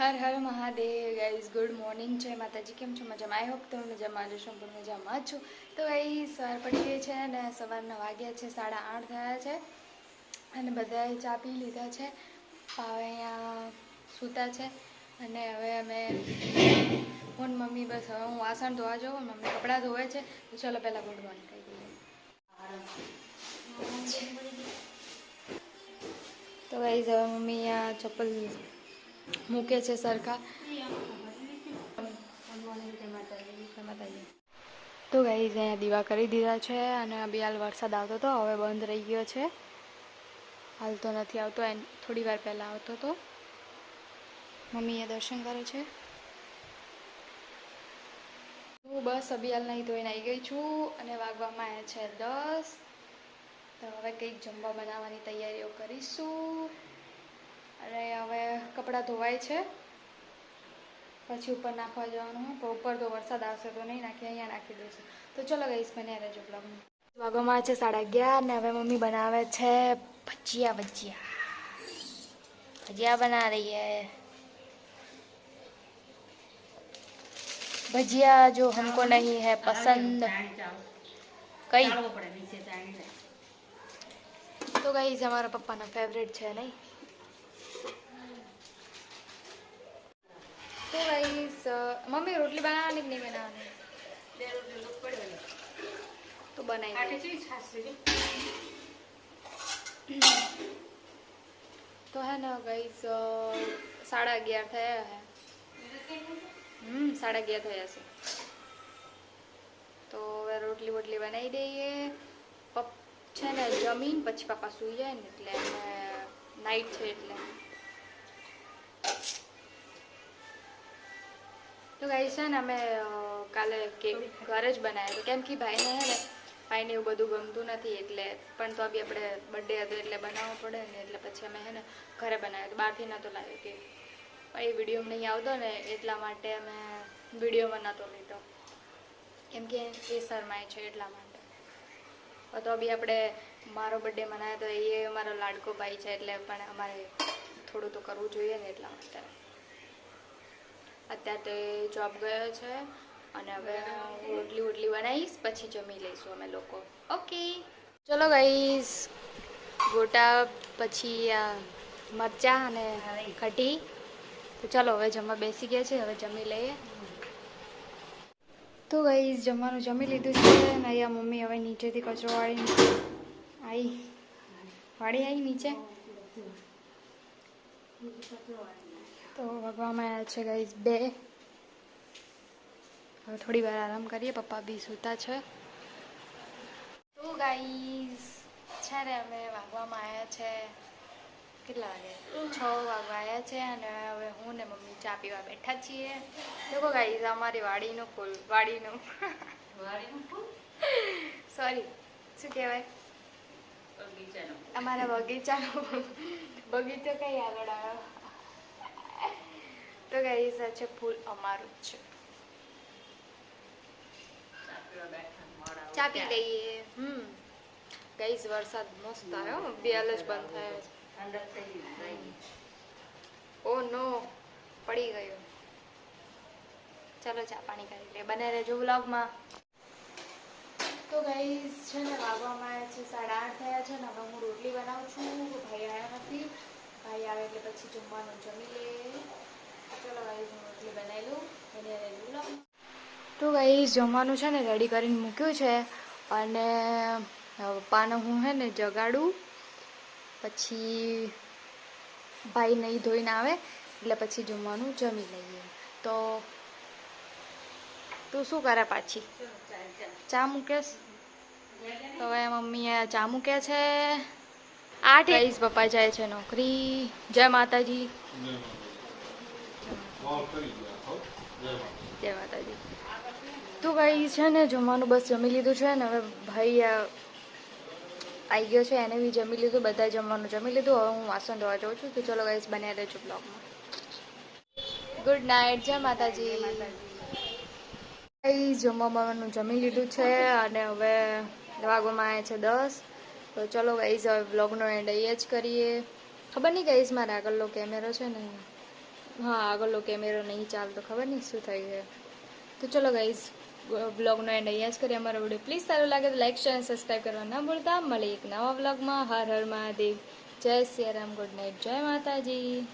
હર હર Mahadev guys good morning જય માતાજી, કેમ છો? મજામાં? આઈ હોપ તો મજામાં જશો પણ મજામાં છું. તો એ સવાર પડી ગઈ છે અને સવારના વાગ્યા છે, સાડા આઠ થયા છે. અને બધાએ ચા પી લીધા છે. હવે અહીંયા સૂતા છે. અને હવે અમે હું મમ્મી બસ હવે હું વાસણ ધોવા જાઉં મમ્મી કપડાં ધોવે છે. તો ચલો પહેલાં ગુડ મોર્નિંગ કહી દઈએ. તો ગાઈઝ હવે મમ્મી અહીંયા ચપ્પલ મૂકે છે સરકાર તો ગાઈઝ અહીંયા દીવા કરી દીધા છે અને બી હાલ વરસાદ આવતો હતો હવે બંધ રહી ગયો છે. હાલ તો નથી આવતો એ થોડી વાર પહેલાં આવતો હતો મમ્મી દર્શન કરે છે. હું બસ અભિયાલ નહીં ધોઈને આવી ગઈ છું અને વાગવામાં આવ્યા છે દસ. તો હવે કંઈક જમવા બનાવવાની તૈયારીઓ કરીશું. અને હવે કપડાં ધોવાય છે. પછી ઉપર નાખવા જવાનું હોય તો ઉપર તો વરસાદ આવશે તો નહીં નાખી અહીંયા નાખી દઉં તો ચલો ગઈશ મને રહેજો બ્લોગમાં વાગોમાં છે સાડા અગિયાર ને હવે મમ્મી બનાવે છે ભજીયા ભજીયા. ભજીયા બના રહી હે. ભજીયા જો હમકો નહીં હે પસંદ. કઈ? તો ગઈ અમારા પપ્પાના ફેવરેટ છે નહીં? ગાઈઝ મમ્મી રોટલી બનાવવાની કે નહીં બનાવવાની તો બનાવી દે. તો હે ને ગાઈઝ સાડા અગિયાર થયા હે હમ સાડા અગિયાર થયા છે તો હવે રોટલી વોટલી બનાવી દઈએ પપ છે ને જમીન પછી પપ્પા સૂઈ જાય ને એટલે નાઇટ છે એટલે તો ગાઈ છે ને, અમે કાલે કેક ઘરે જ બનાવ્યો. કેમ કે ભાઈને, હે ને, ભાઈને એવું બધું ગમતું નથી, એટલે પણ તો બી આપણે બર્થડે હતો એટલે બનાવવો પડે ને, એટલે પછી અમે, હે ને, ઘરે બનાવ્યો બહારથી નહોતો લાવ્યો કેક પણ એ વીડિયો નહીં આવતો ને, એટલા માટે અમે વિડીયોમાં નહોતો લીધો. કેમ કે એ શરમાય છે એટલા માટે. તો બી આપણે મારો બર્થડે મનાવ્યો તો એ મારો લાડકો ભાઈ છે, એટલે પણ અમારે થોડું તો કરવું જોઈએ ને એટલા માટે. અત્યારે તો જોબ ગયો છે અને હવે હું રોટલી વોટલી બનાવીશ, પછી જમી લઈશું અમે લોકો. ઓકે ચલો ગાઈસ ગોટા, પછી મરચાં અને કઢી તો ચાલો હવે જમવા બેસી ગયા છે, હવે જમી લઈએ. તો ગઈશ જમવાનું જમી લીધું છે અને અહીંયા મમ્મી હવે નીચેથી કચરો વાળી આવી વાળી આવી નીચે. તો વગવામાં આવ્યા છે ગાઈસ બે. હવે થોડી વાર આરામ કરીએ પપ્પા બી સૂતા છે. તો ગાઈઝ છે ને અમે વાગવામાં આવ્યા છે કેટલા વાગે? છ વાગવા આવ્યા છે અને હવે હું ને મમ્મી ચા પીવા બેઠા છીએ. લોકો ગાઈઝ અમારી વાડીનું ફૂલ વાડીનું. સોરી શું કહેવાય? અમારા બગીચાનો બગીચો કઈ આગળ આવ્યો તો કઈ છે, ફૂલ અમારું જ છે. ચા લઈએ. હમ. ગાઈસ, વરસાદ મસ્ત આવ્યો બેલ બંધ થયો. ઓ નો, પડી ગયો. ચાલો ચા પાણી કરી લે. બને રહેજો વ્લોગમાં તો ગાઈઝ છે ને આવ્યા છે, સાડા આઠ થયા છે ને હવે હું રોટલી બનાવું છું. ભાઈ આવ્યા નથી. ભાઈ આવે એટલે પછી જમવાનું જમી લે. ચલો ગાઈઝ હું રોટલી બનાવી લઉં. એને રેડી લઉં તો ગાઈઝ જમવાનું છે ને રેડી કરીને મૂક્યું છે. અને પપ્પાને હું હે ને, જગાડું. પછી ભાઈ નહીં ધોઈને આવે, એટલે પછી જમવાનું જમી લઈએ. તો તું શું કરે પાછી? ચા મૂકેશ? તો હવે મમ્મીએ ચા મૂક્યા છે. આઠ એસ પપ્પા જાય છે નોકરી. જય માતાજી. જય માતાજી. તો ભાઈ છે ને? જમવાનું બસ જમી લીધું છે ને? હવે ભાઈ આવી ગયો છે, એને બી જમી લીધું બધા જમવાનું જમી લીધું. હવે હું વાસણ ધોવા જાઉં છું. તો ચલો ગાઈસ બન્યા રહેજો બ્લોગમાં ગુડ નાઇટ જય માતાજી. જમવાનું જમી લીધું છે અને હવે વાગવામાં આવે છે દસ. તો ચલો ગાઈઝ હવે બ્લોગનો એન્ડ અહીંયા જ કરીએ. ખબર નહીં ગાઈઝ મારે આગળનો કેમેરો છે ને હા, આગળનો કેમેરો નહીં ચાલતો, ખબર નહીં શું થઈ ગયું. તો ચલો ગાઈઝ બ્લોગનો એન્ડ અહીંયા જ કરીએ અમારો વીડિયો પ્લીઝ સારું લાગે તો લાઇક શેર અને સબસ્ક્રાઈબ કરવા ન ભૂલતા. મળીએ એક નવા બ્લોગમાં હર હર મહાદેવ. જય સિયારામ ગુડ નાઇટ જય માતાજી.